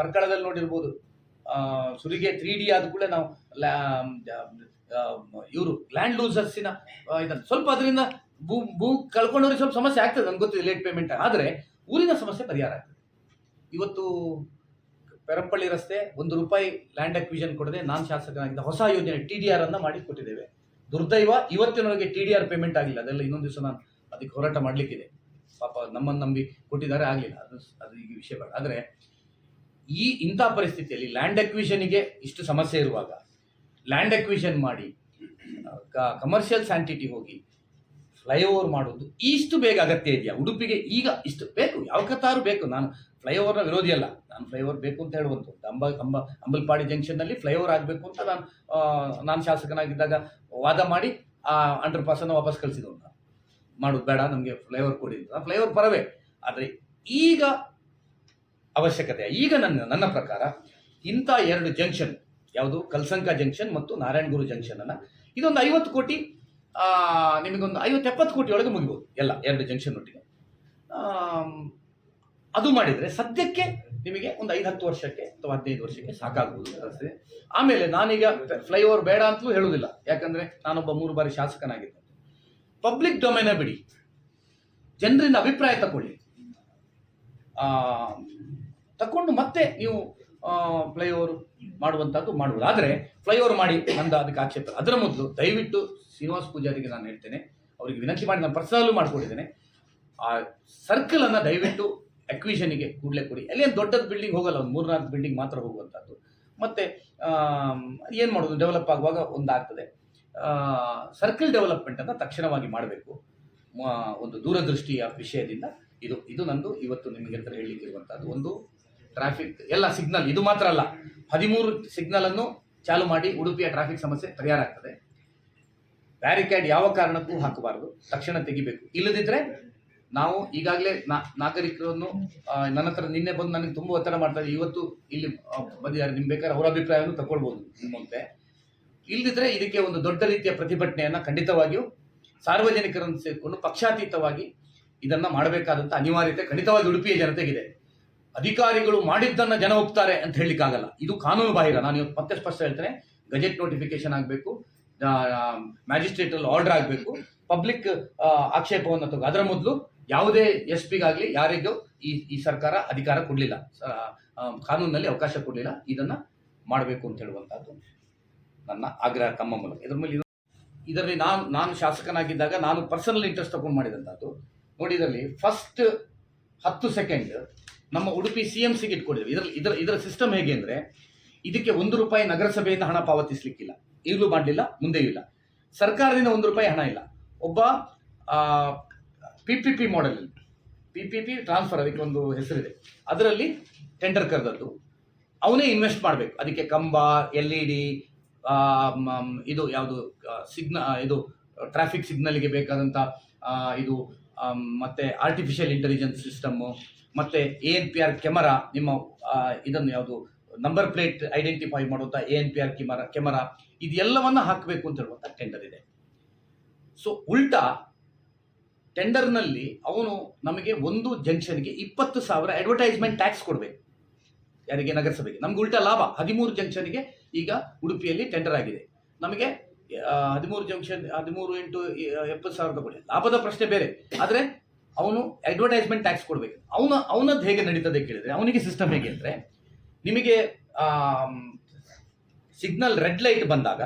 ಪರ್ಕಳದಲ್ಲಿ ನೋಡಿರ್ಬೋದು. ಸುರಿಗೆ three D ಆದ ಕೂಡ ನಾವು ಇವರು ಲ್ಯಾಂಡ್ ಲೂಸರ್ಸಿನ ಇದನ್ನು ಸ್ವಲ್ಪ ಅದರಿಂದ ಭೂ ಭೂ ಕಳ್ಕೊಂಡವ್ರಿಗೆ ಸ್ವಲ್ಪ ಸಮಸ್ಯೆ ಆಗ್ತದೆ. ನನ್ಗೆ ಗೊತ್ತಿದೆ ಲೇಟ್ ಪೇಮೆಂಟ್ ಆದರೆ ಊರಿನ ಸಮಸ್ಯೆ ಪರಿಹಾರ ಆಗ್ತದೆ. ಇವತ್ತು ಪೆರಂಪಳ್ಳಿ ರಸ್ತೆ ಒಂದು ರೂಪಾಯಿ ಲ್ಯಾಂಡ್ ಅಕ್ವಿಷನ್ ಕೊಡದೆ ನಾನು ಶಾಸಕನಾಗಿದ್ದ ಹೊಸ ಯೋಜನೆ ಟಿ ಡಿ ಆರ್ ಅನ್ನ ಮಾಡಿ ಕೊಟ್ಟಿದ್ದೇವೆ. ದುರ್ದೈವ ಇವತ್ತಿನವರೆಗೆ ಟಿ ಡಿ ಆರ್ ಪೇಮೆಂಟ್ ಆಗಿಲ್ಲ. ಅದೆಲ್ಲ ಇನ್ನೊಂದು ದಿವಸ ನಾನು ಅದಕ್ಕೆ ಹೋರಾಟ ಮಾಡಲಿಕ್ಕಿದೆ. ಪಾಪ ನಮ್ಮನ್ನು ನಂಬಿ ಕೊಟ್ಟಿದ್ದಾರೆ. ಆಗಲಿಲ್ಲ. ಅದು ಅದು ಈಗ ವಿಷಯ ಬೇಡ. ಆದರೆ ಈ ಇಂಥ ಪರಿಸ್ಥಿತಿಯಲ್ಲಿ ಲ್ಯಾಂಡ್ ಅಕ್ವಿಷನ್ಗೆ ಇಷ್ಟು ಸಮಸ್ಯೆ ಇರುವಾಗ ಲ್ಯಾಂಡ್ ಅಕ್ವಿಷನ್ ಮಾಡಿ ಕಮರ್ಷಿಯಲ್ ಸ್ಯಾಂಟಿಟಿ ಹೋಗಿ ಫ್ಲೈಓವರ್ ಮಾಡೋದು ಇಷ್ಟು ಬೇಗ ಅಗತ್ಯ ಇದೆಯಾ? ಉಡುಪಿಗೆ ಈಗ ಇಷ್ಟು ಬೇಕು, ಯಾವ ಕತ್ತಾರು ಬೇಕು? ನಾನು ಫ್ಲೈಓವರ್ನ ವಿರೋಧಿ ಅಲ್ಲ. ನಾನು ಫ್ಲೈಓವರ್ ಬೇಕು ಅಂತ ಹೇಳುವಂಥದ್ದು. ಅಂಬ ಅಂಬ, ಅಂಬಲ್ಪಾಡಿ ಜಂಕ್ಷನ್ನಲ್ಲಿ ಫ್ಲೈಓವರ್ ಆಗಬೇಕು ಅಂತ ನಾನು ನಾನು ಶಾಸಕನಾಗಿದ್ದಾಗ ವಾದ ಮಾಡಿ, ಆ ಅಂಡರ್ ಪಾಸನ್ನು ವಾಪಸ್ ನಾನು ಮಾಡೋದು ಬೇಡ, ನಮಗೆ ಫ್ಲೈಓವರ್ ಕೊಡಿ ಅಂತ. ಫ್ಲೈಓವರ್ ಪರವೇ. ಆದರೆ ಈಗ ಅವಶ್ಯಕತೆ. ಈಗ ನನ್ನ ನನ್ನ ಪ್ರಕಾರ ಇಂಥ ಎರಡು ಜಂಕ್ಷನ್ ಯಾವುದು? ಕಲ್ಸಂಕ ಜಂಕ್ಷನ್ ಮತ್ತು ನಾರಾಯಣಗುರು ಜಂಕ್ಷನ್ ಅನ್ನ ಇದೊಂದು ಐವತ್ತು ಕೋಟಿ ನಿಮಗೊಂದು ಐವತ್ತು ಎಪ್ಪತ್ತು ಕೋಟಿ ಒಳಗೆ ಮುಗಿಬೋದು. ಎಲ್ಲ ಎರಡು ಜಂಕ್ಷನ್ ಒಟ್ಟಿಗೆ. ಅದು ಮಾಡಿದರೆ ಸದ್ಯಕ್ಕೆ ನಿಮಗೆ ಒಂದು ಐದು ಹತ್ತು ವರ್ಷಕ್ಕೆ ಅಥವಾ ಹದಿನೈದು ವರ್ಷಕ್ಕೆ ಸಾಕಾಗ್ಬೋದು. ಆಮೇಲೆ ನಾನೀಗ ಫ್ಲೈಓವರ್ ಬೇಡ ಅಂತಲೂ ಹೇಳುವುದಿಲ್ಲ. ಯಾಕಂದ್ರೆ ನಾನೊಬ್ಬ ಮೂರು ಬಾರಿ ಶಾಸಕನಾಗಿದ್ದೆ. ಪಬ್ಲಿಕ್ ಡೊಮೈನ ಬಿಡಿ. ಜನರಿಂದ ಅಭಿಪ್ರಾಯ ತಗೊಳ್ಳಿ ತಕೊಂಡು ಮತ್ತೆ ನೀವು ಫ್ಲೈಓವರ್ ಮಾಡುವಂಥದ್ದು ಮಾಡ್ಬೋದು. ಆದರೆ ಫ್ಲೈಓವರ್ ಮಾಡಿ ನಂದು ಅದಕ್ಕೆ ಆಕ್ಷೇಪ. ಅದರ ಮೊದಲು ದಯವಿಟ್ಟು ಶ್ರೀನಿವಾಸ ಪೂಜಾರಿಗೆ ನಾನು ಹೇಳ್ತೇನೆ, ಅವರಿಗೆ ವಿನಂತಿ ಮಾಡಿ ನಾನು ಪರ್ಸನಲ್ಲೂ ಮಾಡ್ಕೊಂಡಿದ್ದೇನೆ. ಆ ಸರ್ಕಲನ್ನು ದಯವಿಟ್ಟು ಅಕ್ವಿಷನ್ಗೆ ಕೂಡಲೇ ಕೊಡಿ. ಅಲ್ಲಿ ಏನು ದೊಡ್ಡದು ಬಿಲ್ಡಿಂಗ್ ಹೋಗಲ್ಲ, ಒಂದು ಮೂರ್ನಾಲ್ಕು ಬಿಲ್ಡಿಂಗ್ ಮಾತ್ರ ಹೋಗುವಂಥದ್ದು ಮತ್ತು ಏನು ಮಾಡೋದು? ಡೆವಲಪ್ ಆಗುವಾಗ ಒಂದಾಗ್ತದೆ. ಸರ್ಕಲ್ ಡೆವಲಪ್ಮೆಂಟ್ ಅನ್ನ ತಕ್ಷಣವಾಗಿ ಮಾಡಬೇಕು. ಒಂದು ದೂರದೃಷ್ಟಿಯ ವಿಷಯದಿಂದ ಇದು ಇದು ನಂದು ಇವತ್ತು ನಿಮಗೆ ಅಂತ ಹೇಳಲಿಕ್ಕೆ ಇರುವಂತಹದ್ದು ಒಂದು ಟ್ರಾಫಿಕ್ ಎಲ್ಲ ಸಿಗ್ನಲ್ ಇದು ಮಾತ್ರ ಅಲ್ಲ. ಹದಿಮೂರು ಸಿಗ್ನಲ್ ಅನ್ನು ಚಾಲು ಮಾಡಿ ಉಡುಪಿಯ ಟ್ರಾಫಿಕ್ ಸಮಸ್ಯೆ ಪರಿಹಾರ ಆಗ್ತದೆ ಬ್ಯಾರಿಕೇಡ್ ಯಾವ ಕಾರಣಕ್ಕೂ ಹಾಕಬಾರದು. ತಕ್ಷಣ ತೆಗಿಬೇಕು. ಇಲ್ಲದಿದ್ರೆ ನಾವು ಈಗಾಗಲೇ ನಾಗರಿಕರನ್ನು ನನ್ನ ಹತ್ರ ನಿನ್ನೆ ಬಂದು ನನಗೆ ತುಂಬ ಒತ್ತಡ ಮಾಡ್ತಾರೆ ಇವತ್ತು ಇಲ್ಲಿ ಬಂದಿದ್ದಾರೆ. ನಿಮ್ ಬೇಕಾದ್ರೆ ಅವರ ಅಭಿಪ್ರಾಯವನ್ನು ತಗೊಳ್ಬೋದು ನಿಮ್ಮ ಮುಂದೆ ಇಲ್ಲದಿದ್ರೆ ಇದಕ್ಕೆ ಒಂದು ದೊಡ್ಡ ರೀತಿಯ ಪ್ರತಿಭಟನೆಯನ್ನ ಖಂಡಿತವಾಗಿಯೂ ಸಾರ್ವಜನಿಕರನ್ನು ಸೇರಿಕೊಂಡು ಪಕ್ಷಾತೀತವಾಗಿ ಇದನ್ನ ಮಾಡಬೇಕಾದಂತ ಅನಿವಾರ್ಯತೆ ಖಂಡಿತವಾಗಿ ಉಡುಪಿಯ ಜನತೆಗಿದೆ. ಅಧಿಕಾರಿಗಳು ಮಾಡಿದ್ದನ್ನ ಜನ ಒಪ್ತಾರೆ ಅಂತ ಹೇಳಲಿಕ್ಕಾಗಲ್ಲ. ಇದು ಕಾನೂನು ಬಾಹಿರ. ನಾನು ಇವತ್ತು ಮತ್ತೆ ಸ್ಪಷ್ಟ ಹೇಳ್ತೇನೆ. ಗಜೆಟ್ ನೋಟಿಫಿಕೇಶನ್ ಆಗಬೇಕು ಮ್ಯಾಜಿಸ್ಟ್ರೇಟ್ ಅಲ್ಲಿ ಆರ್ಡರ್ ಆಗಬೇಕು ಪಬ್ಲಿಕ್ ಆಕ್ಷೇಪವನ್ನು ತಗೋ. ಅದರ ಮೊದಲು ಯಾವುದೇ ಎಸ್ ಪಿಗಾಗಲಿ ಯಾರಿಗೂ ಈ ಈ ಸರ್ಕಾರ ಅಧಿಕಾರ ಕೊಡಲಿಲ್ಲ. ಕಾನೂನಿನಲ್ಲಿ ಅವಕಾಶ ಕೊಡಲಿಲ್ಲ. ಇದನ್ನ ಮಾಡಬೇಕು ಅಂತ ಹೇಳುವಂತಹದ್ದು ನನ್ನ ಆಗ್ರಹ ತಮ್ಮ ಮೂಲಕ. ಇದ್ರ ಮೇಲೆ ಇದರಲ್ಲಿ ನಾನು ನಾನು ಶಾಸಕನಾಗಿದ್ದಾಗ ನಾನು ಪರ್ಸನಲ್ ಇಂಟ್ರೆಸ್ಟ್ ತಗೊಂಡು ಮಾಡಿದಂಥದ್ದು ನೋಡಿ, ಇದರಲ್ಲಿ ಫಸ್ಟ್ ಹತ್ತು ಸೆಕೆಂಡ್ ನಮ್ಮ ಉಡುಪಿ ಸಿ ಎಂ ಸಿಗೆ ಇಟ್ಕೊಂಡಿದ್ವಿ ಇದರಲ್ಲಿ ಇದರ ಇದರ ಸಿಸ್ಟಮ್ ಹೇಗೆ ಅಂದರೆ, ಇದಕ್ಕೆ ಒಂದು ರೂಪಾಯಿ ನಗರಸಭೆಯಿಂದ ಹಣ ಪಾವತಿಸ್ಲಿಕ್ಕಿಲ್ಲ. ಈಗಲೂ ಮಾಡಲಿಲ್ಲ, ಮುಂದೆಯೂ ಇಲ್ಲ. ಸರ್ಕಾರದಿಂದ ಒಂದು ರೂಪಾಯಿ ಹಣ ಇಲ್ಲ. ಒಬ್ಬ P P P model P P P transfer ಅದಕ್ಕೆ ಒಂದು ಹೆಸರಿದೆ. ಅದರಲ್ಲಿ ಟೆಂಡರ್ ಕರೆದದ್ದು. ಅವನೇ ಇನ್ವೆಸ್ಟ್ ಮಾಡಬೇಕು. ಅದಕ್ಕೆ ಕಂಬ ಎಲ್ ಇ ಡಿ ಇದು ಯಾವುದು ಸಿಗ್ನ ಇದು ಟ್ರಾಫಿಕ್ ಸಿಗ್ನಲ್ಗೆ ಬೇಕಾದಂಥ ಇದು ಮತ್ತೆ ಆರ್ಟಿಫಿಷಿಯಲ್ ಇಂಟೆಲಿಜೆನ್ಸ್ ಸಿಸ್ಟಮ್ಮು ಮತ್ತೆ A N P R camera ನಿಮ್ಮ ಇದನ್ನು ಯಾವುದು ನಂಬರ್ ಪ್ಲೇಟ್ ಐಡೆಂಟಿಫೈ ಮಾಡುವಂಥ A N P R camera camera ಇದೆಲ್ಲವನ್ನ ಹಾಕಬೇಕು ಅಂತ ಹೇಳುವಂಥ ಟೆಂಡರ್ ಇದೆ. ಸೊ ಉಲ್ಟಾ ಟೆಂಡರ್ನಲ್ಲಿ ಅವನು ನಮಗೆ ಒಂದು ಜಂಕ್ಷನ್ಗೆ ಇಪ್ಪತ್ತು ಸಾವಿರ ಅಡ್ವರ್ಟೈಸ್ಮೆಂಟ್ ಟ್ಯಾಕ್ಸ್ ಕೊಡಬೇಕು. ಯಾರಿಗೆ? ನಗರಸಭೆಗೆ. ನಮ್ಗೆ ಉಲ್ಟಾ ಲಾಭ. ಹದಿಮೂರು ಜಂಕ್ಷನ್ಗೆ ಈಗ ಉಡುಪಿಯಲ್ಲಿ ಟೆಂಡರ್ ಆಗಿದೆ. ನಮಗೆ ಹದಿಮೂರು ಜಂಕ್ಷನ್ ಹದಿಮೂರು ಇಂಟು ಎಪ್ಪತ್ತು ಸಾವಿರ ತಗೊಳ್ಳಿ. ಲಾಭದ ಪ್ರಶ್ನೆ ಬೇರೆ. ಆದರೆ ಅವನು ಅಡ್ವರ್ಟೈಸ್ಮೆಂಟ್ ಟ್ಯಾಕ್ಸ್ ಕೊಡಬೇಕು. ಅವನ, ಅವನದ್ದು ಹೇಗೆ ನಡೀತದೆ ಕೇಳಿದರೆ, ಅವನಿಗೆ ಸಿಸ್ಟಮ್ ಹೇಗೆ ಅಂದರೆ, ನಿಮಗೆ ಸಿಗ್ನಲ್ ರೆಡ್ ಲೈಟ್ ಬಂದಾಗ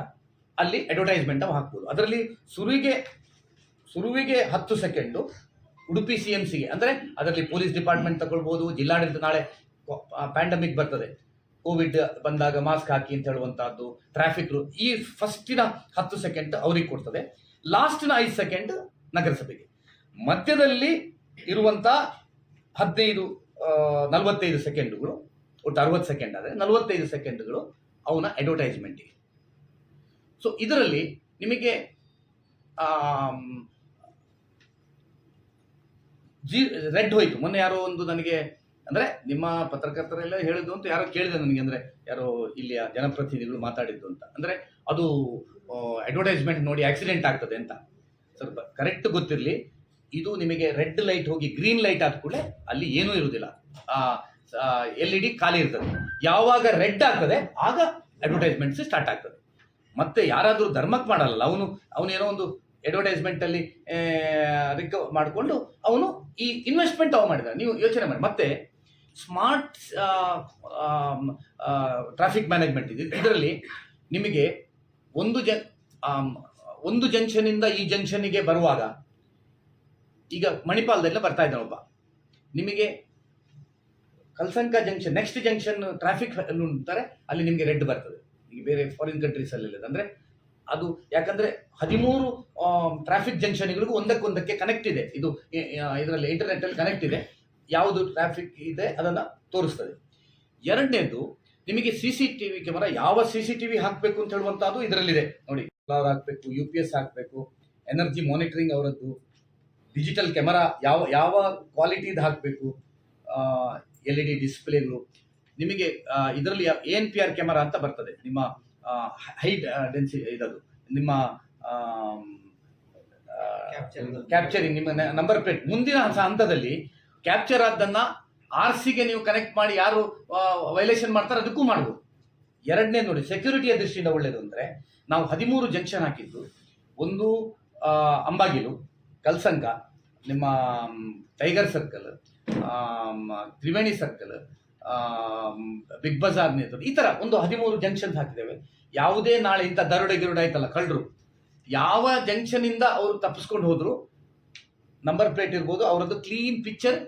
ಅಲ್ಲಿ ಅಡ್ವರ್ಟೈಸ್ಮೆಂಟ್ ಅವು ಹಾಕ್ಬೋದು. ಅದರಲ್ಲಿ ಸುರುವಿಗೆ ಸುರುವಿಗೆ ಹತ್ತು ಸೆಕೆಂಡು ಉಡುಪಿ ಸಿ ಎಂ ಸಿಗೆ ಅಂದರೆ, ಅದರಲ್ಲಿ ಪೊಲೀಸ್ ಡಿಪಾರ್ಟ್ಮೆಂಟ್ ತಗೊಳ್ಬೋದು, ಜಿಲ್ಲಾಡಳಿತ ನಾಳೆ ಪ್ಯಾಂಡಮಿಕ್ ಬರ್ತದೆ. ಕೋವಿಡ್ ಬಂದಾಗ ಮಾಸ್ಕ್ ಹಾಕಿ ಅಂತ ಹೇಳುವಂತಹದ್ದು ಟ್ರಾಫಿಕ್ ಈ ಫಸ್ಟಿನ ಹತ್ತು ಸೆಕೆಂಡ್ ಅವ್ರಿಗೆ ಕೊಡ್ತದೆ. ಲಾಸ್ಟಿನ ಐದು ಸೆಕೆಂಡ್ ನಗರಸಭೆಗೆ. ಮಧ್ಯದಲ್ಲಿ ಇರುವಂತ ಹದಿನೈದು ನಲವತ್ತೈದು ಸೆಕೆಂಡ್ಗಳು ಒಟ್ಟು ಅರವತ್ತು ಸೆಕೆಂಡ್ ಆದರೆ ನಲವತ್ತೈದು ಸೆಕೆಂಡ್ಗಳು ಅವನ ಅಡ್ವರ್ಟೈಸ್ಮೆಂಟಿಗೆ ಸೊ ಇದರಲ್ಲಿ ನಿಮಗೆ ಜಿ, ರೆಡ್ ಹೋಯ್ತು. ಮೊನ್ನೆ ಯಾರೋ ಒಂದು ನನಗೆ ಅಂದ್ರೆ ನಿಮ್ಮ ಪತ್ರಕರ್ತರೆಲ್ಲ ಹೇಳಿದ್ದು ಅಂತ ಯಾರೋ ಕೇಳಿದೆ ನನಗೆ, ಅಂದ್ರೆ ಯಾರೋ ಇಲ್ಲಿಯ ಜನಪ್ರತಿನಿಧಿಗಳು ಮಾತಾಡಿದ್ದು ಅಂತ. ಅಂದ್ರೆ ಅದು ಅಡ್ವರ್ಟೈಸ್ಮೆಂಟ್ ನೋಡಿ ಆಕ್ಸಿಡೆಂಟ್ ಆಗ್ತದೆ ಅಂತ. ಸ್ವಲ್ಪ ಕರೆಕ್ಟ್ ಗೊತ್ತಿರಲಿ. ಇದು ನಿಮಗೆ ರೆಡ್ ಲೈಟ್ ಹೋಗಿ ಗ್ರೀನ್ ಲೈಟ್ ಆದ ಕೂಡಲೇ ಅಲ್ಲಿ ಏನೂ ಇರುವುದಿಲ್ಲ ಆ ಎಲ್ ಇ ಡಿ ಖಾಲಿ ಇರ್ತದೆ. ಯಾವಾಗ ರೆಡ್ ಆಗ್ತದೆ, ಆಗ ಅಡ್ವರ್ಟೈಸ್ಮೆಂಟ್ಸ್ ಸ್ಟಾರ್ಟ್ ಆಗ್ತದೆ. ಮತ್ತೆ ಯಾರಾದರೂ ಧರ್ಮಕ್ಕೆ ಮಾಡಲ್ಲ, ಅವನು ಅವನೇನೋ ಒಂದು ಅಡ್ವರ್ಟೈಸ್ಮೆಂಟ್ ಅಲ್ಲಿ ರಿಕ ಮಾಡಿಕೊಂಡು ಅವನು ಈ ಇನ್ವೆಸ್ಟ್ಮೆಂಟ್ ಅವ ಮಾಡಿದ ನೀವು ಯೋಚನೆ ಮಾಡಿ. ಮತ್ತೆ ಸ್ಮಾರ್ಟ್ ಟ್ರಾಫಿಕ್ ಮ್ಯಾನೇಜ್ಮೆಂಟ್ ಇದೆ. ಇದರಲ್ಲಿ ನಿಮಗೆ ಒಂದು ಜನ್ ಒಂದು ಜಂಕ್ಷನಿಂದ ಈ ಜಂಕ್ಷನ್ಗೆ ಬರುವಾಗ, ಈಗ ಮಣಿಪಾಲದಲ್ಲ ಬರ್ತಾ ಇದ್ದಾನೆ ಒಬ್ಬ. ನಿಮಗೆ Kalsanka junction next junction traffic ಅಂತಾರೆ, ಅಲ್ಲಿ ನಿಮಗೆ ರೆಡ್ ಬರ್ತದೆ. ಈಗ ಬೇರೆ ಫಾರಿನ್ ಕಂಟ್ರೀಸ್ ಅಲ್ಲಿ ಅಂದ್ರೆ ಅದು ಯಾಕಂದ್ರೆ ಹದಿಮೂರು ಟ್ರಾಫಿಕ್ ಜಂಕ್ಷನ್ಗಳಿಗೂ ಒಂದಕ್ಕೊಂದಕ್ಕೆ ಕನೆಕ್ಟ್ ಇದೆ. ಇದು ಇದರಲ್ಲಿ ಇಂಟರ್ನೆಟ್ ಅಲ್ಲಿ ಕನೆಕ್ಟ್ ಇದೆ. ಯಾವುದು ಟ್ರಾಫಿಕ್ ಇದೆ ಅದನ್ನ ತೋರಿಸ್ತದೆ. ಎರಡನೇದು ನಿಮಗೆ C C T V camera ಯಾವ ಸಿ ಸಿ ಟಿ ವಿ ಹಾಕಬೇಕು ಅಂತ ಹೇಳುವಂತಹದ್ದು ಇದರಲ್ಲಿದೆ. ನೋಡಿ ಸೋಲಾರ್ ಹಾಕಬೇಕು ಯು ಪಿ ಎಸ್ ಹಾಕಬೇಕು ಎನರ್ಜಿ ಮಾನಿಟರಿಂಗ್ ಅವರದ್ದು ಡಿಜಿಟಲ್ ಕ್ಯಾಮರಾ ಯಾವ ಯಾವ ಕ್ವಾಲಿಟಿದು ಹಾಕಬೇಕು ಎಲ್ ಇ ಡಿ ಡಿಸ್ಪ್ಲೇಗಳು ನಿಮಗೆ ಇದರಲ್ಲಿ ಎನ್ ಪಿ ಆರ್ ಕ್ಯಾಮರಾ ಅಂತ ಬರ್ತದೆ. ನಿಮ್ಮ ಹೈ ಡೆನ್ಸಿ ಇದದು. ನಿಮ್ಮ ಕ್ಯಾಪ್ಚರಿಂಗ್ ನಿಮ್ಮ ನಂಬರ್ ಪ್ಲೇಟ್ ಮುಂದಿನ ಹಂತದಲ್ಲಿ ಕ್ಯಾಪ್ಚರ್ ಆದ್ದನ್ನ ಆರ್ ಸಿಗೆ ನೀವು ಕನೆಕ್ಟ್ ಮಾಡಿ ಯಾರು ವೈಲೇಷನ್ ಮಾಡ್ತಾರೆ ಅದಕ್ಕೂ ಮಾಡ್ಬೋದು. ಎರಡನೇ ನೋಡಿ ಸೆಕ್ಯೂರಿಟಿಯ ದೃಷ್ಟಿಯಿಂದ ಒಳ್ಳೆಯದು ಅಂದರೆ ನಾವು ಹದಿಮೂರು ಜಂಕ್ಷನ್ ಹಾಕಿದ್ದು. ಒಂದು ಅಂಬಾಗಿಲು ಕಲ್ಸಂಗ ನಿಮ್ಮ tiger circle Triveni circle Big Bazaar ನೇತೃತ್ವ ಈ ತರ ಒಂದು ಹದಿಮೂರು ಜಂಕ್ಷನ್ ಹಾಕಿದ್ದೇವೆ. ಯಾವುದೇ ನಾಳೆ ಇಂಥ ದರೋಡೆ ಗಿರುಡೆ ಆಯ್ತಲ್ಲ ಕಳ್ಳರು, ಯಾವ ಜಂಕ್ಷನ್ ಇಂದ ಅವರು ತಪ್ಪಿಸ್ಕೊಂಡು ಹೋದ್ರು ನಂಬರ್ ಪ್ಲೇಟ್ ಇರ್ಬೋದು, ಅವರದ್ದು ಕ್ಲೀನ್ ಪಿಕ್ಚರ್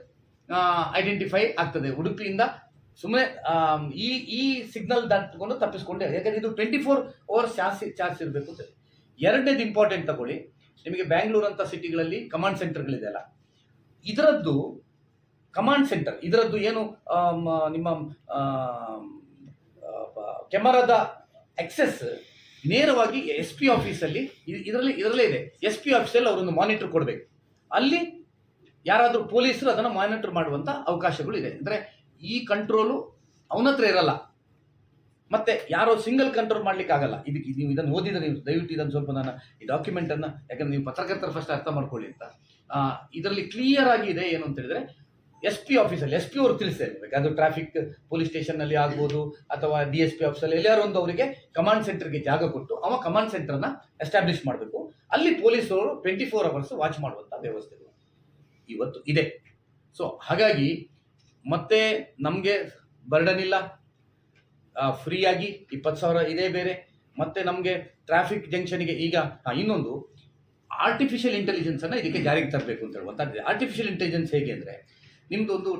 ಐಡೆಂಟಿಫೈ ಆಗ್ತದೆ. ಉಡುಪಿಯಿಂದ ಸುಮ್ಮನೆ ಈ ಈ ಸಿಗ್ನಲ್ ದಾಟಿಕೊಂಡು ತಪ್ಪಿಸ್ಕೊಂಡೆ. ಯಾಕಂದ್ರೆ ಇದು twenty four hours charge charge ಇರಬೇಕು ಅಂತ. ಎರಡನೇದು ಇಂಪಾರ್ಟೆಂಟ್ ತಗೊಳ್ಳಿ. ನಿಮಗೆ ಬ್ಯಾಂಗ್ಳೂರ್ ಅಂತ ಸಿಟಿಗಳಲ್ಲಿ ಕಮಾಂಡ್ ಸೆಂಟರ್ಗಳಿದೆ ಅಲ್ಲ. ಇದರದ್ದು ಕಮಾಂಡ್ ಸೆಂಟರ್ ಇದರದ್ದು ಏನು ನಿಮ್ಮ ಕ್ಯಾಮರಾದ ಎಕ್ಸೆಸ್ ನೇರವಾಗಿ ಎಸ್ ಪಿ ಆಫೀಸಲ್ಲಿ ಇದರಲ್ಲಿ, ಇದರಲ್ಲೇ ಇದೆ. ಎಸ್ ಪಿ ಆಫೀಸಲ್ಲಿ ಅವರೊಂದು ಮಾನಿಟರ್ ಕೊಡಬೇಕು. ಅಲ್ಲಿ ಯಾರಾದರೂ ಪೊಲೀಸರು ಅದನ್ನು ಮಾನಿಟರ್ ಮಾಡುವಂಥ ಅವಕಾಶಗಳು ಇದೆ ಅಂದರೆ ಈ ಕಂಟ್ರೋಲು ಅವನ ಹತ್ರ ಇರಲ್ಲ. ಮತ್ತೆ ಯಾರೋ ಸಿಂಗಲ್ ಕಂಟ್ರೋಲ್ ಮಾಡ್ಲಿಕ್ಕೆ ಆಗಲ್ಲ. ಇದಕ್ಕೆ ನೀವು ಇದನ್ನು ಓದಿದ್ರೆ ನೀವು ದಯವಿಟ್ಟು ಇದನ್ನು ಸ್ವಲ್ಪ ನಾನು ಈ ಡಾಕ್ಯುಮೆಂಟ್ ಅನ್ನ, ಯಾಕಂದ್ರೆ ನೀವು ಪತ್ರಕರ್ತರ ಫಸ್ಟ್ ಅರ್ಥ ಮಾಡ್ಕೊಳ್ಳಿ ಅಂತ. ಇದರಲ್ಲಿ ಕ್ಲಿಯರ್ ಆಗಿ ಇದೆ ಏನು ಅಂತ ಹೇಳಿದ್ರೆ ಎಸ್ ಪಿ ಆಫೀಸಲ್ಲಿ ಎಸ್ ಪಿ ಅವರು ತಿಳಿಸಿರ್ಬೇಕು ಅದು ಟ್ರಾಫಿಕ್ ಪೊಲೀಸ್ ಸ್ಟೇಷನ್ನಲ್ಲಿ ಆಗ್ಬೋದು, ಅಥವಾ ಡಿ ಎಸ್ ಪಿ ಆಫೀಸಲ್ಲಿ ಎಲ್ಲಾರು ಒಂದು ಅವರಿಗೆ ಕಮಾಂಡ್ ಸೆಂಟರ್ಗೆ ಜಾಗ ಕೊಟ್ಟು, ಅವ ಕಮಾಂಡ್ ಸೆಂಟರ್ನ ಎಸ್ಟಾಬ್ಲಿಷ್ ಮಾಡಬೇಕು. ಅಲ್ಲಿ ಪೊಲೀಸರು ಟ್ವೆಂಟಿ ಫೋರ್ ಅವರ್ಸ್ ವಾಚ್ ಮಾಡುವಂಥ ವ್ಯವಸ್ಥೆಗಳು ಇವತ್ತು ಇದೆ. ಸೊ ಹಾಗಾಗಿ ಮತ್ತೆ ನಮಗೆ ಬರ್ಡನ್ ಇಲ್ಲ. ಫ್ರೀಯಾಗಿ ಇಪ್ಪತ್ತು ಸಾವಿರ ಇದೇ ಬೇರೆ. ಮತ್ತೆ ನಮಗೆ ಟ್ರಾಫಿಕ್ ಜಂಕ್ಷನ್ಗೆ ಈಗ ಇನ್ನೊಂದು ಆರ್ಟಿಫಿಷಿಯಲ್ ಇಂಟೆಲಿಜೆನ್ಸ್ ಅನ್ನ ಇದಕ್ಕೆ ಜಾರಿಗೆ ತರಬೇಕು ಅಂತ ಹೇಳುವಂಥದ್ದು ಆರ್ಟಿಫಿಷಿಯಲ್ ಇಂಟೆಲಿಜೆನ್ಸ್ ಹೇಗೆ ಅಂದರೆ ನಿಮ್ದು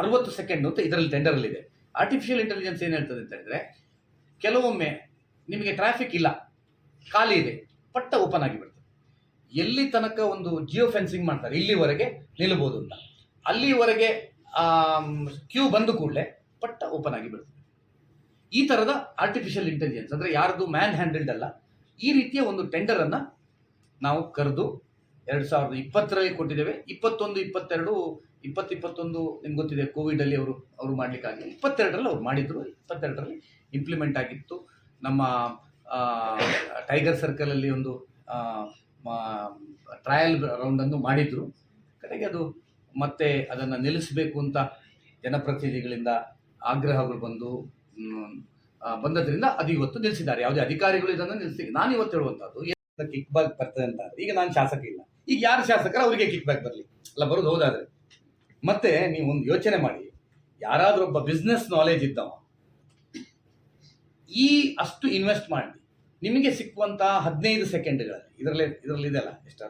ಅರವತ್ತು ಸೆಕೆಂಡ್ ಅಂತ ಇದರಲ್ಲಿ ಟೆಂಡರ್ ಅಲ್ಲಿ ಇದೆ. ಆರ್ಟಿಫಿಷಿಯಲ್ ಇಂಟೆಲಿಜೆನ್ಸ್ ಏನು ಹೇಳ್ತದೆ ಅಂತ ಹೇಳಿದ್ರೆ ಕೆಲವೊಮ್ಮೆ ನಿಮಗೆ ಟ್ರಾಫಿಕ್ ಇಲ್ಲ. ಖಾಲಿ ಇದೆ. ಪಟ್ಟ ಓಪನ್ ಆಗಿಬಿಡ್ತದೆ ಎಲ್ಲಿ ತನಕ ಒಂದು ಜಿಯೋ ಫೆನ್ಸಿಂಗ್ ಮಾಡ್ತಾರೆ, ಇಲ್ಲಿವರೆಗೆ ನಿಲ್ಲಬಹುದು ಅಂತ. ಅಲ್ಲಿವರೆಗೆ ಕ್ಯೂ ಬಂದು ಕೂಡಲೇ ಪಟ್ಟ ಓಪನ್ ಆಗಿ ಬಿಡ್ತದೆ ಈ ತರದ ಆರ್ಟಿಫಿಷಿಯಲ್ ಇಂಟೆಲಿಜೆನ್ಸ್ ಅಂದ್ರೆ ಯಾರ್ದು ಮ್ಯಾನ್ ಹ್ಯಾಂಡಲ್ಡ್ ಅಲ್ಲ, ಈ ರೀತಿಯ ಒಂದು ಟೆಂಡರ್ ಅನ್ನ ನಾವು ಕರೆದು ಎರಡು ಸಾವಿರದ ಇಪ್ಪತ್ತರಲ್ಲಿ ಕೊಟ್ಟಿದ್ದೇವೆ. ಇಪ್ಪತ್ತೊಂದು, ಇಪ್ಪತ್ತೆರಡು ಇಪ್ಪತ್ತು ಇಪ್ಪತ್ತೊಂದು ನಿಮ್ಗೆ ಗೊತ್ತಿದೆ ಕೋವಿಡ್ ಅಲ್ಲಿ ಅವರು ಅವರು ಮಾಡ್ಲಿಕ್ಕಾಗಿ. ಇಪ್ಪತ್ತೆರಡರಲ್ಲಿ ಅವ್ರು ಮಾಡಿದ್ರು, ಇಪ್ಪತ್ತೆರಡರಲ್ಲಿ ಇಂಪ್ಲಿಮೆಂಟ್ ಆಗಿತ್ತು. ನಮ್ಮ ಟೈಗರ್ ಸರ್ಕಲ್ ಅಲ್ಲಿ ಒಂದು ಟ್ರಯಲ್ ರೌಂಡ್ ಅನ್ನು ಮಾಡಿದ್ರು. ಕಡೆಗೆ ಅದು ಮತ್ತೆ ಅದನ್ನು ನಿಲ್ಲಿಸಬೇಕು ಅಂತ ಜನಪ್ರತಿನಿಧಿಗಳಿಂದ ಆಗ್ರಹಗಳು ಬಂದು ಬಂದದ್ರಿಂದ ಅದು ಇವತ್ತು ನಿಲ್ಲಿಸಿದ್ದಾರೆ. ಯಾವುದೇ ಅಧಿಕಾರಿಗಳು ಇದನ್ನು ನಿಲ್ಲಿಸಿ, ನಾನು ಇವತ್ತು ಹೇಳುವಂತದ್ದು ಕಿಕ್ ಬ್ಯಾಕ್ ಬರ್ತದೆ ಅಂತ. ಈಗ ನಾನು ಶಾಸಕ ಇಲ್ಲ. ಈಗ ಯಾರು ಶಾಸಕರ ಅವರಿಗೆ ಕಿಕ್ ಬ್ಯಾಕ್ ಬರಲಿ? ಅಲ್ಲ, ಬರೋದು ಹೌದಾದ್ರೆ. ಮತ್ತೆ ನೀವು ಒಂದು ಯೋಚನೆ ಮಾಡಿ. ಯಾರಾದ್ರೂ ಒಬ್ಬ ಬಿಸ್ನೆಸ್ ನಾಲೆಜ್ ಇದ್ದವ, ಈ ಅಷ್ಟು ಇನ್ವೆಸ್ಟ್ ಮಾಡಿ. ನಿಮಗೆ ಸಿಕ್ಕುವಂತ ಹದಿನೈದು ಸೆಕೆಂಡ್ಗಳಲ್ಲಿ, ಇದರಲ್ಲಿ ಇದರಲ್ಲಿ ಇದೆಲ್ಲ ಎಷ್ಟು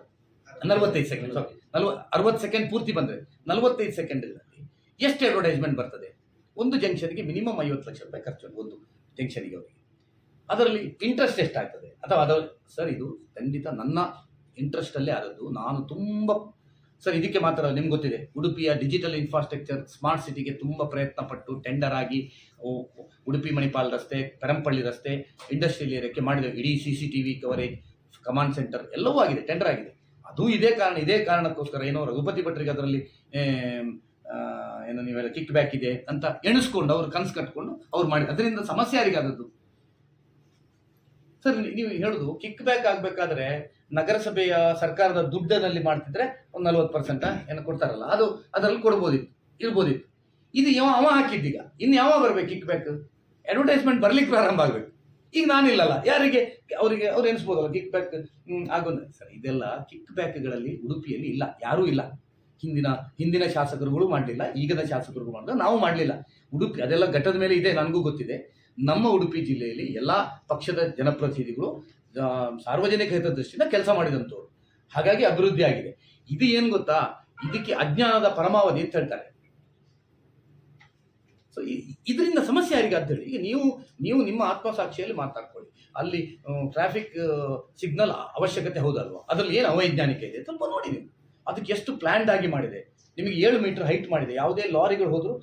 ನಲವತ್ತೈದು ಸೆಕೆಂಡ್ ಸಾರಿ ನಲ್ವ, ಅರವತ್ತು ಸೆಕೆಂಡ್ ಪೂರ್ತಿ ಬಂದರೆ, ನಲವತ್ತೈದು ಸೆಕೆಂಡ್ಗಳಲ್ಲಿ ಎಷ್ಟು ಅಡ್ವರ್ಟೈಸ್ಮೆಂಟ್ ಬರ್ತದೆ? ಒಂದು ಜಂಕ್ಷನ್ಗೆ ಮಿನಿಮಮ್ ಐವತ್ತು ಲಕ್ಷ ರೂಪಾಯಿ ಖರ್ಚು ಒಂದು ಜಂಕ್ಷನ್ಗೆ ಅವರಿಗೆ ಅದರಲ್ಲಿ ಇಂಟ್ರೆಸ್ಟ್ ಎಷ್ಟಾಗ್ತದೆ ಅಥವಾ ಅದರ ಸರ್, ಇದು ಖಂಡಿತ ನನ್ನ ಇಂಟ್ರೆಸ್ಟಲ್ಲೇ ಆದದ್ದು, ನಾನು ತುಂಬ ಸರ್ ಇದಕ್ಕೆ ಮಾತ್ರ ನಿಮ್ಗೆ ಗೊತ್ತಿದೆ, ಉಡುಪಿಯ ಡಿಜಿಟಲ್ ಇನ್ಫ್ರಾಸ್ಟ್ರಕ್ಚರ್ ಸ್ಮಾರ್ಟ್ ಸಿಟಿಗೆ ತುಂಬ ಪ್ರಯತ್ನ ಪಟ್ಟು ಟೆಂಡರ್ ಆಗಿ ಉಡುಪಿ ಮಣಿಪಾಲ್ ರಸ್ತೆ, ಪರಂಪಳ್ಳಿ ರಸ್ತೆ ಇಂಡಸ್ಟ್ರಿಯಲ್ ಏರಿಯಾಕ್ಕೆ ಮಾಡಿದೆ ಇಡೀ C C T V coverage command centre ಎಲ್ಲವೂ ಆಗಿದೆ ಟೆಂಡರ್ ಆಗಿದೆ. ಅದು ಇದೇ ಕಾರಣ, ಇದೇ ಕಾರಣಕ್ಕೋಸ್ಕರ ಏನೋ ರಘುಪತಿ ಭಟ್ರಿಗೆ ಅದರಲ್ಲಿ ಏನೋ ನೀವೆಲ್ಲ ಕಿಕ್ ಬ್ಯಾಕ್ ಇದೆ ಅಂತ ಎಣಿಸ್ಕೊಂಡು, ಅವ್ರು ಕನ್ಸು ಕಟ್ಕೊಂಡು ಅವ್ರು ಮಾಡಿ ಅದರಿಂದ ಸಮಸ್ಯೆ ಯಾರಿಗಾದದ್ದು? ಸರ್ ನೀವು ಹೇಳುದು ಕಿಕ್ ಬ್ಯಾಕ್ ಆಗ್ಬೇಕಾದ್ರೆ ನಗರಸಭೆಯ ಸರ್ಕಾರದ ದುಡ್ಡಿನಲ್ಲಿ ಮಾಡ್ತಿದ್ರೆ ಒಂದು ನಲ್ವತ್ತು ಪರ್ಸೆಂಟ್ ಏನೋ ಕೊಡ್ತಾರಲ್ಲ, ಅದು ಅದರಲ್ಲಿ ಕೊಡ್ಬೋದಿತ್ತು, ಇರ್ಬೋದಿತ್ತು. ಇದು ಯಾವ ಅವ ಹಾಕಿದ್ದೀಗ ಇನ್ನು ಯಾವ ಬರ್ಬೇಕು ಕಿಕ್ ಬ್ಯಾಕ್ ಅಡ್ವರ್ಟೈಸ್ಮೆಂಟ್ ಬರ್ಲಿಕ್ಕೆ ಪ್ರಾರಂಭ ಆಗ್ಬೇಕು. ಈಗ ನಾನಿಲ್ಲಲ್ಲ, ಯಾರಿಗೆ? ಅವರಿಗೆ, ಅವ್ರು ಎನಿಸ್ಬೋದಲ್ಲ ಕಿಕ್ ಬ್ಯಾಕ್ ಆಗೋದು. ಸರ್ ಇದೆಲ್ಲ ಕಿಕ್ ಬ್ಯಾಕ್ಗಳಲ್ಲಿ ಉಡುಪಿಯಲ್ಲಿ ಇಲ್ಲ, ಯಾರೂ ಇಲ್ಲ. ಹಿಂದಿನ ಹಿಂದಿನ ಶಾಸಕರುಗಳು ಮಾಡಲಿಲ್ಲ, ಈಗಿನ ಶಾಸಕರುಗಳು ಮಾಡಿದ್ರು ನಾವು ಮಾಡಲಿಲ್ಲ. ಉಡುಪಿ, ಅದೆಲ್ಲ ಘಟ್ಟದ ಮೇಲೆ ಇದೆ, ನನಗೂ ಗೊತ್ತಿದೆ. ನಮ್ಮ ಉಡುಪಿ ಜಿಲ್ಲೆಯಲ್ಲಿ ಎಲ್ಲ ಪಕ್ಷದ ಜನಪ್ರತಿನಿಧಿಗಳು ಸಾರ್ವಜನಿಕ ಹಿತದೃಷ್ಟಿಯಿಂದ ಕೆಲಸ ಮಾಡಿದಂಥವ್ರು. ಹಾಗಾಗಿ ಅಭಿವೃದ್ಧಿ ಆಗಿದೆ. ಇದು ಏನು ಗೊತ್ತಾ? ಇದಕ್ಕೆ ಅಜ್ಞಾನದ ಪರಮಾವಧಿ ಅಂತ ಹೇಳ್ತಾರೆ. ಸೊ ಇದರಿಂದ ಸಮಸ್ಯೆ ಯಾರಿಗೆ ಅಂತ ಹೇಳಿ, ಈಗ ನೀವು ನೀವು ನಿಮ್ಮ ಆತ್ಮಸಾಕ್ಷಿಯಲ್ಲಿ ಮಾತಾಡ್ಕೊಳ್ಳಿ. ಅಲ್ಲಿ ಟ್ರಾಫಿಕ್ ಸಿಗ್ನಲ್ ಅವಶ್ಯಕತೆ ಹೌದಲ್ವಾ? ಅದರಲ್ಲಿ ಏನು ಅವೈಜ್ಞಾನಿಕ ಇದೆ? ಸ್ವಲ್ಪ ನೋಡಿ ನೀವು. ಅದಕ್ಕೆ ಎಷ್ಟು ಪ್ಲ್ಯಾಂಡ್ ಆಗಿ ಮಾಡಿದೆ? ನಿಮಗೆ ಏಳು ಮೀಟರ್ ಹೈಟ್ ಮಾಡಿದೆ. ಯಾವುದೇ ಲಾರಿಗಳು ಹೋದರೂ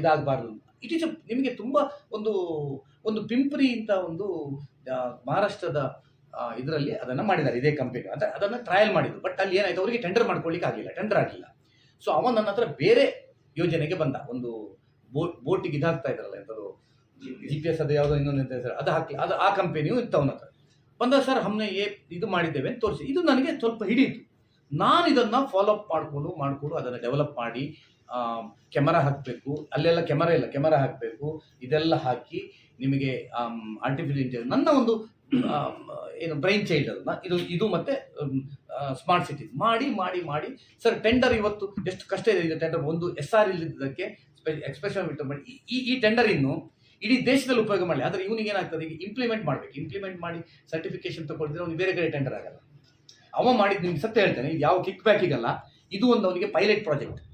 ಇದಾಗಬಾರ್ದು ಇಟ್ ಈಸ್ ನಿಮಗೆ ತುಂಬ ಒಂದು ಒಂದು ಪಿಂಪ್ರಿ ಅಂತ ಒಂದು ಮಹಾರಾಷ್ಟ್ರದ ಇದರಲ್ಲಿ ಅದನ್ನು ಮಾಡಿದ್ದಾರೆ ಇದೇ ಕಂಪನಿ ಅಂದರೆ ಅದನ್ನು ಟ್ರಯಲ್ ಮಾಡಿದ್ರು ಬಟ್ ಅಲ್ಲಿ ಏನಾಯಿತು? ಅವರಿಗೆ ಟೆಂಡರ್ ಮಾಡ್ಕೊಳ್ಳಿಕ್ಕೆ ಆಗಲಿಲ್ಲ. ಟೆಂಡರ್ ಆಗಲಿಲ್ಲ. ಸೊ ಅವನು ನನ್ನ ಹತ್ರ ಬೇರೆ ಯೋಜನೆಗೆ ಬಂದ. ಒಂದು ಬೋಟ್ ಬೋಟಿಗೆ ಇದಾಗ್ತಾ ಇದ್ರಲ್ಲ ಎಂಥದ್ದು ಜಿ ಪಿ ಎಸ್ ಅದು ಯಾವುದೋ ಇನ್ನೊಂದು ಹೆಸರು. ಅದು ಹಾಕಿ ಅದು ಆ ಕಂಪನಿಯು ಇತ್ತು ಅವನ ಹತ್ರ. ಬಂದ ಸರ್ ಹಮ್ನೆ ಏ ಇದು ಮಾಡಿದ್ದೇವೆ ಅಂತ ತೋರಿಸಿ. ಇದು ನನಗೆ ಸ್ವಲ್ಪ ಹಿಡಿಯಿತು. ನಾನು ಇದನ್ನು ಫಾಲೋಅಪ್ ಮಾಡಿಕೊಂಡು ಮಾಡಿಕೊಂಡು ಅದನ್ನು ಡೆವಲಪ್ ಮಾಡಿ ಕೆಮರಾ ಹಾಕಬೇಕು. ಅಲ್ಲೆಲ್ಲ ಕೆಮರಾ ಇಲ್ಲ ಕೆಮರಾ ಹಾಕಬೇಕು. ಇದೆಲ್ಲ ಹಾಕಿ ನಿಮಗೆ ಆರ್ಟಿಫಿಷಿಯಲ್ ಇಂಟೆಲಿಜೆನ್ಸ್ ನನ್ನ ಒಂದು ಏನು ಬ್ರೈನ್ ಚೈಲ್ಡ್ ಅದನ್ನ ಇದು ಇದು ಮತ್ತೆ ಸ್ಮಾರ್ಟ್ ಸಿಟಿ ಮಾಡಿ ಮಾಡಿ ಮಾಡಿ. ಸರ್ ಟೆಂಡರ್ ಇವತ್ತು ಎಷ್ಟು ಕಷ್ಟ ಇದೆ ಇದು ಟೆಂಡರ್ ಒಂದು ಎಸ್ ಆರ್ ಇಲ್ಲದಿದ್ದಕ್ಕೆ ಎಕ್ಸ್ಪ್ರೆಷನ್ ಮಾಡಿ. ಈ- ಈ ಟೆಂಡರ್ ಇನ್ನು ಇಡೀ ದೇಶದಲ್ಲಿ ಉಪಯೋಗ ಮಾಡಲಿ. ಆದರೆ ಇವನಿಗೆ ಏನಾಗ್ತದೆ, ಈಗ ಇಂಪ್ಲಿಮೆಂಟ್ ಮಾಡಬೇಕು. ಇಂಪ್ಲಿಮೆಂಟ್ ಮಾಡಿ ಸರ್ಟಿಫಿಕೇಶನ್ ತಗೊಳ್ತಿದ್ರೆ ಅವ್ನಿಗೆ ಬೇರೆ ಕಡೆ ಟೆಂಡರ್ ಆಗಲ್ಲ. ಅವ ಮಾಡಿದ್ದು ನಿಮ್ಗೆ ಸತ್ಯ ಹೇಳ್ತೇನೆ ಯಾವ ಕಿಕ್ ಬ್ಯಾಕ್ ಈಗಲ್ಲ, ಇದು ಒಂದು ಅವನಿಗೆ ಪೈಲಟ್ ಪ್ರಾಜೆಕ್ಟ್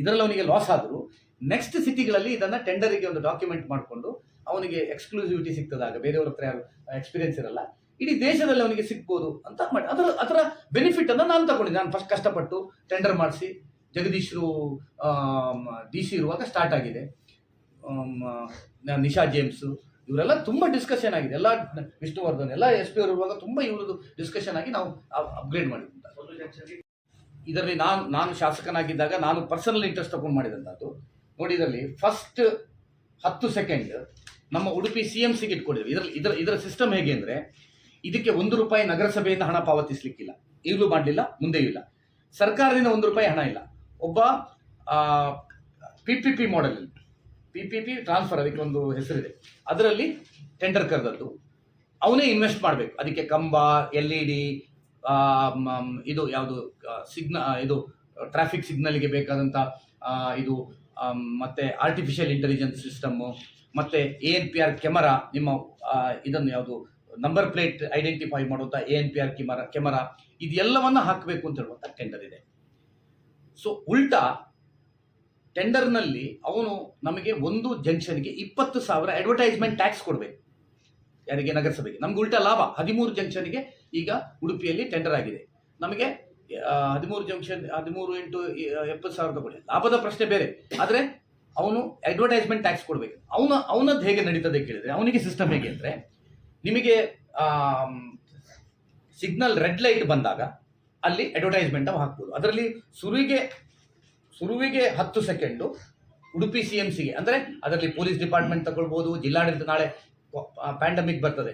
ಇದರಲ್ಲಿ ಅವನಿಗೆ ಲಾಸ್ ಆದರೂ ನೆಕ್ಸ್ಟ್ ಸಿಟಿಗಳಲ್ಲಿ ಇದನ್ನು ಟೆಂಡರಿಗೆ ಒಂದು ಡಾಕ್ಯುಮೆಂಟ್ ಮಾಡಿಕೊಂಡು ಅವನಿಗೆ ಎಕ್ಸ್ಕ್ಲೂಸಿವಿಟಿ ಸಿಗ್ತದಾಗ ಬೇರೆಯವ್ರ ಹತ್ರ ಯಾರು ಎಕ್ಸ್ಪೀರಿಯನ್ಸ್ ಇರಲ್ಲ. ಇಡೀ ದೇಶದಲ್ಲಿ ಅವನಿಗೆ ಸಿಗ್ಬೋದು ಅಂತ ಮಾಡಿ, ಅದರ ಅದರ ಬೆನಿಫಿಟ್ ಅನ್ನು ನಾನು ತಗೊಂಡಿದ್ದೆ. ನಾನು ಫಸ್ಟ್ ಕಷ್ಟಪಟ್ಟು ಟೆಂಡರ್ ಮಾಡಿಸಿ, ಜಗದೀಶ್ರು ಡಿ ಸಿ ಇರುವಾಗ ಸ್ಟಾರ್ಟ್ ಆಗಿದೆ. ನಿಶಾ ಜೇಮ್ಸು, ಇವರೆಲ್ಲ ತುಂಬ ಡಿಸ್ಕಷನ್ ಆಗಿದೆ. ಎಲ್ಲ, ವಿಷ್ಣುವರ್ಧನ್, ಎಲ್ಲ ಎಸ್ ಪಿ ಅವರು ಇರುವಾಗ ತುಂಬ ಇವ್ರದ್ದು ಡಿಸ್ಕಷನ್ ಆಗಿ ನಾವು ಅಪ್ಗ್ರೇಡ್ ಮಾಡಿದ್ವಿ. ಇದರಲ್ಲಿ ನಾನು ನಾನು ಶಾಸಕನಾಗಿದ್ದಾಗ ನಾನು ಪರ್ಸನಲ್ ಇಂಟ್ರೆಸ್ಟ್ ತಗೊಂಡು ಮಾಡಿದಂಥದ್ದು ನೋಡಿ, ಇದರಲ್ಲಿ ಫಸ್ಟ್ ಹತ್ತು ಸೆಕೆಂಡ್ ನಮ್ಮ ಉಡುಪಿ ಸಿ ಎಂ ಸಿಗೆ ಇಟ್ಕೊಂಡಿದ್ವಿ. ಇದರಲ್ಲಿ, ಇದರ ಇದರ ಸಿಸ್ಟಮ್ ಹೇಗೆ ಅಂದರೆ, ಇದಕ್ಕೆ ಒಂದು ರೂಪಾಯಿ ನಗರಸಭೆಯಿಂದ ಹಣ ಪಾವತಿಸಲಿಕ್ಕಿಲ್ಲ. ಈಗಲೂ ಮಾಡಲಿಲ್ಲ, ಮುಂದೆಯೂ ಇಲ್ಲ. ಸರ್ಕಾರದಿಂದ ಒಂದು ರೂಪಾಯಿ ಹಣ ಇಲ್ಲ. ಒಬ್ಬ P P P model P P P transfer ಅದಕ್ಕೆ ಒಂದು ಹೆಸರಿದೆ. ಅದರಲ್ಲಿ ಟೆಂಡರ್ ಕರೆದದ್ದು. ಅವನೇ ಇನ್ವೆಸ್ಟ್ ಮಾಡಬೇಕು. ಅದಕ್ಕೆ ಕಂಬ ಎಲ್ ಇ ಡಿ ಇದು ಯಾವುದು ಸಿಗ್ನ ಇದು, ಟ್ರಾಫಿಕ್ ಸಿಗ್ನಲ್ಗೆ ಬೇಕಾದಂಥ ಇದು ಮತ್ತೆ ಆರ್ಟಿಫಿಷಿಯಲ್ ಇಂಟೆಲಿಜೆನ್ಸ್ ಸಿಸ್ಟಮ್ಮು ಮತ್ತೆ A N P R camera ನಿಮ್ಮ ಇದನ್ನು ಯಾವುದು ನಂಬರ್ ಪ್ಲೇಟ್ ಐಡೆಂಟಿಫೈ ಮಾಡುವಂಥ A N P R camera camera ಇದೆಲ್ಲವನ್ನ ಹಾಕಬೇಕು ಅಂತ ಹೇಳುವಂಥ ಟೆಂಡರ್ ಇದೆ. ಸೊ ಉಲ್ಟಾ ಟೆಂಡರ್ನಲ್ಲಿ ಅವನು ನಮಗೆ ಒಂದು ಜಂಕ್ಷನ್ಗೆ ಇಪ್ಪತ್ತು ಸಾವಿರ ಅಡ್ವರ್ಟೈಸ್ಮೆಂಟ್ ಟ್ಯಾಕ್ಸ್ ಕೊಡಬೇಕು. ಯಾರಿಗೆ? ನಗರಸಭೆಗೆ. ನಮ್ಗೆ ಉಲ್ಟಾ ಲಾಭ. ಹದಿಮೂರು ಜಂಕ್ಷನ್ಗೆ ಈಗ ಉಡುಪಿಯಲ್ಲಿ ಟೆಂಡರ್ ಆಗಿದೆ. ನಮಗೆ ಹದಿಮೂರು ಜಂಕ್ಷನ್ ಹದಿಮೂರು ಇಂಟು ಎಪ್ಪತ್ತು ಸಾವಿರ ತಗೊಳ್ಳಿ ಲಾಭದ ಪ್ರಶ್ನೆ ಬೇರೆ. ಆದರೆ ಅವನು ಅಡ್ವರ್ಟೈಸ್ಮೆಂಟ್ ಟ್ಯಾಕ್ಸ್ ಕೊಡಬೇಕು. ಅವನ, ಅವನದ್ದು ಹೇಗೆ ನಡೀತದೆ ಕೇಳಿದರೆ, ಅವನಿಗೆ ಸಿಸ್ಟಮ್ ಹೇಗೆ ಅಂದರೆ, ನಿಮಗೆ ಸಿಗ್ನಲ್ ರೆಡ್ ಲೈಟ್ ಬಂದಾಗ ಅಲ್ಲಿ ಅಡ್ವರ್ಟೈಸ್ಮೆಂಟ್ ಅವು ಹಾಕ್ಬೋದು. ಅದರಲ್ಲಿ ಸುರುವಿಗೆ ಸುರುವಿಗೆ ಹತ್ತು ಸೆಕೆಂಡು ಉಡುಪಿ ಸಿ ಎಂ ಸಿಗೆ ಅಂದರೆ ಅದರಲ್ಲಿ ಪೊಲೀಸ್ ಡಿಪಾರ್ಟ್ಮೆಂಟ್ ತಗೊಳ್ಬೋದು, ಜಿಲ್ಲಾಡಳಿತ ನಾಳೆ ಪ್ಯಾಂಡಮಿಕ್ ಬರ್ತದೆ.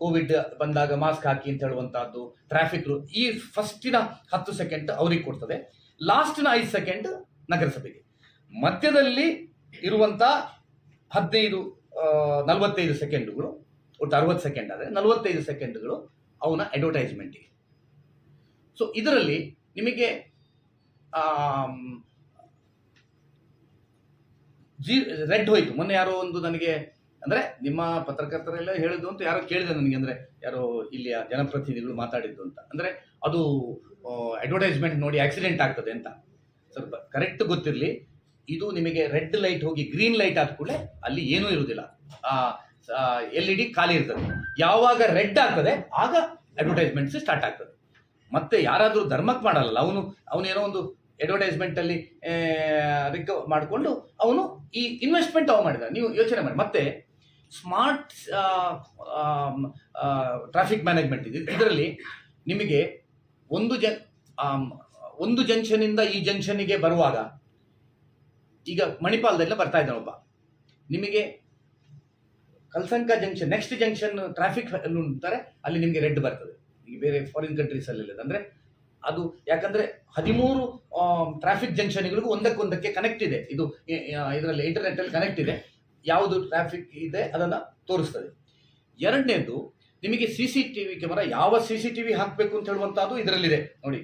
ಕೋವಿಡ್ ಬಂದಾಗ ಮಾಸ್ಕ್ ಹಾಕಿ ಅಂತ ಹೇಳುವಂತಹದ್ದು ಟ್ರಾಫಿಕ್ ರೂ ಈ ಫಸ್ಟಿನ ಹತ್ತು ಸೆಕೆಂಡ್ ಅವ್ರಿಗೆ ಕೊಡ್ತದೆ. ಲಾಸ್ಟಿನ ಐದು ಸೆಕೆಂಡ್ ನಗರಸಭೆಗೆ. ಮಧ್ಯದಲ್ಲಿ ಇರುವಂಥ ಹದಿನೈದು ನಲವತ್ತೈದು ಸೆಕೆಂಡುಗಳು ಒಟ್ಟು ಅರವತ್ತು ಸೆಕೆಂಡ್ ಆದರೆ ನಲವತ್ತೈದು ಸೆಕೆಂಡ್ಗಳು ಅವನ ಅಡ್ವರ್ಟೈಸ್ಮೆಂಟಿಗೆ ಸೊ ಇದರಲ್ಲಿ ನಿಮಗೆ ಜಿ, ರೆಡ್ ಹೋಯ್ತು. ಮೊನ್ನೆ ಯಾರೋ ಒಂದು ನನಗೆ ಅಂದ್ರೆ ನಿಮ್ಮ ಪತ್ರಕರ್ತರೆಲ್ಲ ಹೇಳಿದ್ದು ಅಂತ ಯಾರೋ ಕೇಳಿದೆ ನನಗೆ, ಅಂದ್ರೆ ಯಾರೋ ಇಲ್ಲಿಯ ಜನಪ್ರತಿನಿಧಿಗಳು ಮಾತಾಡಿದ್ದು ಅಂತ. ಅಂದ್ರೆ ಅದು ಅಡ್ವರ್ಟೈಸ್ಮೆಂಟ್ ನೋಡಿ ಆಕ್ಸಿಡೆಂಟ್ ಆಗ್ತದೆ ಅಂತ. ಸ್ವಲ್ಪ ಕರೆಕ್ಟ್ ಗೊತ್ತಿರಲಿ. ಇದು ನಿಮಗೆ ರೆಡ್ ಲೈಟ್ ಹೋಗಿ ಗ್ರೀನ್ ಲೈಟ್ ಆದ ಕೂಡಲೇ ಅಲ್ಲಿ ಏನೂ ಇರುವುದಿಲ್ಲ. ಎಲ್ ಇ ಡಿ ಖಾಲಿ ಇರ್ತದೆ. ಯಾವಾಗ ರೆಡ್ ಆಗ್ತದೆ, ಆಗ ಅಡ್ವರ್ಟೈಸ್ಮೆಂಟ್ಸ್ ಸ್ಟಾರ್ಟ್ ಆಗ್ತದೆ. ಮತ್ತೆ ಯಾರಾದರೂ ಧರ್ಮಕ್ಕೆ ಮಾಡಲ್ಲ, ಅವನು ಅವನೇನೋ ಒಂದು ಅಡ್ವರ್ಟೈಸ್ಮೆಂಟ್ ಅಲ್ಲಿ ರಿಕ ಮಾಡಿಕೊಂಡು ಅವನು ಈ ಇನ್ವೆಸ್ಟ್ಮೆಂಟ್ ಅವ ಮಾಡಿದ. ನೀವು ಯೋಚನೆ ಮಾಡಿ. ಮತ್ತೆ ಸ್ಮಾರ್ಟ್ ಟ್ರಾಫಿಕ್ ಮ್ಯಾನೇಜ್ಮೆಂಟ್ ಇದೆ. ಇದರಲ್ಲಿ ನಿಮಗೆ ಒಂದು ಜನ್ ಒಂದು ಜಂಕ್ಷನಿಂದ ಈ ಜಂಕ್ಷನ್ಗೆ ಬರುವಾಗ, ಈಗ ಮಣಿಪಾಲದಲ್ಲ ಬರ್ತಾ ಇದ್ದಾನೆ ಒಬ್ಬ. ನಿಮಗೆ Kalsanka junction next junction traffic ಅಂತಾರೆ ಅಲ್ಲಿ ನಿಮಗೆ ರೆಡ್ ಬರ್ತದೆ. ಈಗ ಬೇರೆ ಫಾರಿನ್ ಕಂಟ್ರೀಸ್ ಅಲ್ಲಿ ಇಲ್ಲ ಅಂದ್ರೆ ಅದು ಯಾಕಂದ್ರೆ ಹದಿಮೂರು ಟ್ರಾಫಿಕ್ ಜಂಕ್ಷನ್ಗಳಿಗೂ ಒಂದಕ್ಕೊಂದಕ್ಕೆ ಕನೆಕ್ಟ್ ಇದೆ. ಇದು ಇದರಲ್ಲಿ ಇಂಟರ್ನೆಟ್ ಅಲ್ಲಿ ಕನೆಕ್ಟ್ ಇದೆ. ಯಾವುದು ಟ್ರಾಫಿಕ್ ಇದೆ ಅದನ್ನು ತೋರಿಸ್ತದೆ. ಎರಡನೇದು ನಿಮಗೆ C C T V camera ಯಾವ ಸಿ ಸಿ ಟಿ ವಿ ಹಾಕಬೇಕು ಅಂತ ಹೇಳುವಂಥದ್ದು ಇದರಲ್ಲಿದೆ. ನೋಡಿ.